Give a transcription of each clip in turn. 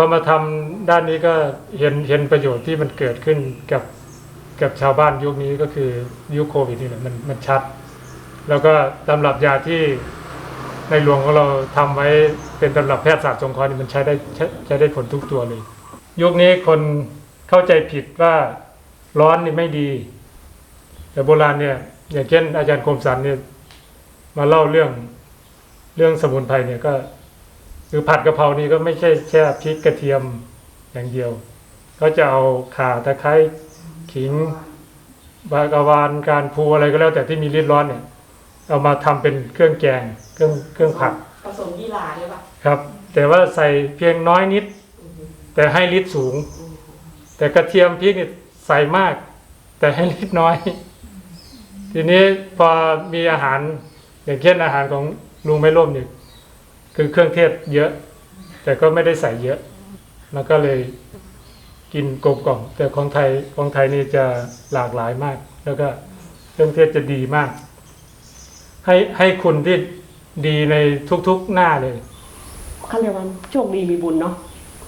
พอมาทำด้านนี้ก็เห็นเห็นประโยชน์ที่มันเกิดขึ้นกับกับชาวบ้านยุคนี้ก็คือยุคโควิดนี่แหละมันมันชัด แล้วก็ตำรับยาที่ในหลวงของเราทำไว้เป็นตำรับแพทยศาสตร์สงเคราะห์นี่มันใช้ได้ใช้ใช้ได้ผลทุกตัวเลย ยุคนี้คนเข้าใจผิดว่าร้อนนี่ไม่ดี แต่โบราณเนี่ย อย่างเช่นอาจารย์คมสันเนี่ยมาเล่าเรื่องเรื่องสมุนไพรเนี่ยก็ คือผัดกะเพรานี่ก็ไม่ใช่แค่พริกกระเทียมอย่างเดียว ก็จะเอาข่าตะไคร้ขิงบากาวานการพูอะไรก็แล้วแต่ที่มีฤทธิ์ร้อนเนี่ย เอามาทำเป็นเครื่องแกงเครื่องเครื่องผัดผสมยี่หร่าด้วยป่ะครับ แต่ว่าใส่เพียงน้อยนิด แต่ให้ฤทธิ์สูง แต่กระเทียมพริกนี่ใส่มาก แต่ให้ฤทธิ์น้อย ทีนี้พอมีอาหารอย่างเช่นอาหารของลุงไม่ร่มเนี่ย คือเครื่องเทศเยอะ แต่ก็ไม่ได้ใส่เยอะมันก็เลยกินกลมกล่อมแต่ของไทยของไทยนี่จะหลากหลายมาก แล้วก็เครื่องเทศจะดีมาก ให้ให้คุณที่ดีในทุกๆหน้าเลยเขาเรียกว่าโชคดีมีบุญเนาะ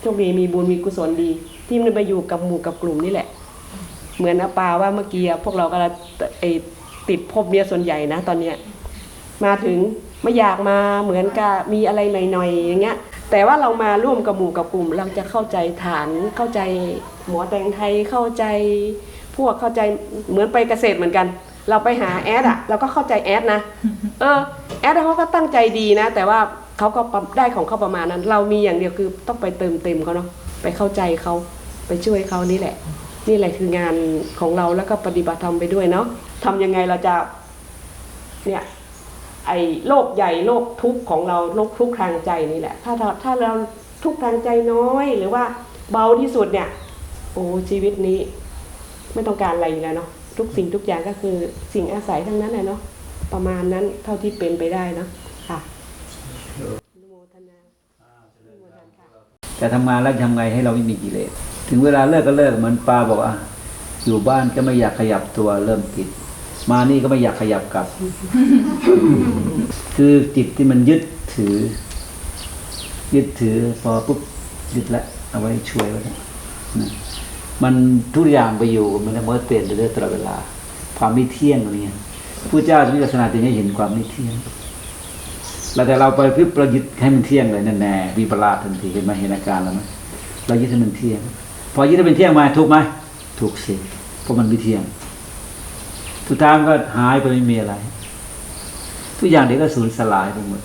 โชคดีมีบุญมีกุศลดี ที่มันไปอยู่กับหมู่กับกลุ่มนี่แหละ เหมือนนะปาว่าเมื่อกี้พวกเราก็ไอติดภพเนี่ยส่วนใหญ่นะ ตอนเนี้ยมาถึง ไม่อยากมาเหมือนกับมีอะไรหน่อยๆอย่างเงี้ยแต่ว่าเรามาร่วมกับหมู่กับกลุ่ม เราจะเข้าใจฐานเข้าใจหมอแตงไทยเข้าใจ พวกเข้าใจเหมือนไปเกษตรเหมือนกัน เราไปหาแอดอะเราก็เข้าใจแอดนะเออแอดเขาก็ตั้งใจดีนะ แต่ว่าเขาก็ได้ของเขาประมาณนั้น เรามีอย่างเดียวคือต้องไปเติมเต็มเขาเนาะไปเข้าใจเขาไปช่วยเขานี่แหละ นี่แหละคืองานของเราแล้วก็ปฏิบัติธรรมไปด้วยเนาะทำยังไงเราจะเนี่ย ไอ้โรคใหญ่โรคทุกข์ของเราโรคทุกข์ทางใจนี่แหละ ถ้าเราถ้าเราทุกข์ทางใจน้อยหรือว่าเบาที่สุดเนี่ย โอ้ชีวิตนี้ ไม่ต้องการอะไรแล้วเนาะทุกสิ่งทุกอย่างก็คือสิ่งอาศัยทั้งนั้นแหละเนาะประมาณนั้นเท่าที่เป็นไปได้เนาะค่ะอนุโมทนาอนุโมทนาค่ะแต่ทำงานแล้วทำไงให้เราไม่มีกิเลสถึงเวลาเลิกก็เลิกเหมือนปลาบอกว่าอยู่บ้านก็ไม่อยากขยับตัวเริ่มติด มานี่ก็ไม่อยากขยับกลับ คือจิตที่มันยึดถือ ยึดถือพอปุ๊บยึดละเอาไว้ช่วยไว้นะมันทุกอย่างไปอยู่มันจะมันเปลี่ยนไปเรื่อยตลอดเวลา ความไม่เที่ยงตรงนี้ผู้เจ้าที่ศาสนาจะเห็นความไม่เที่ยงแล้วแต่เราไปพิประยึดให้มันเที่ยงเลยแน่ๆวิปลาสทันทีเห็นไหมเห็นอาการแล้วไหมเรายึดให้มันเที่ยง พอยึดให้มันเที่ยงมาถูกไหมถูกสิเพราะมันไม่เที่ยง สุดท้ายมันก็หายไปไม่มีอะไร ทุกอย่างเดี๋ยวก็สูญสลายไปหมด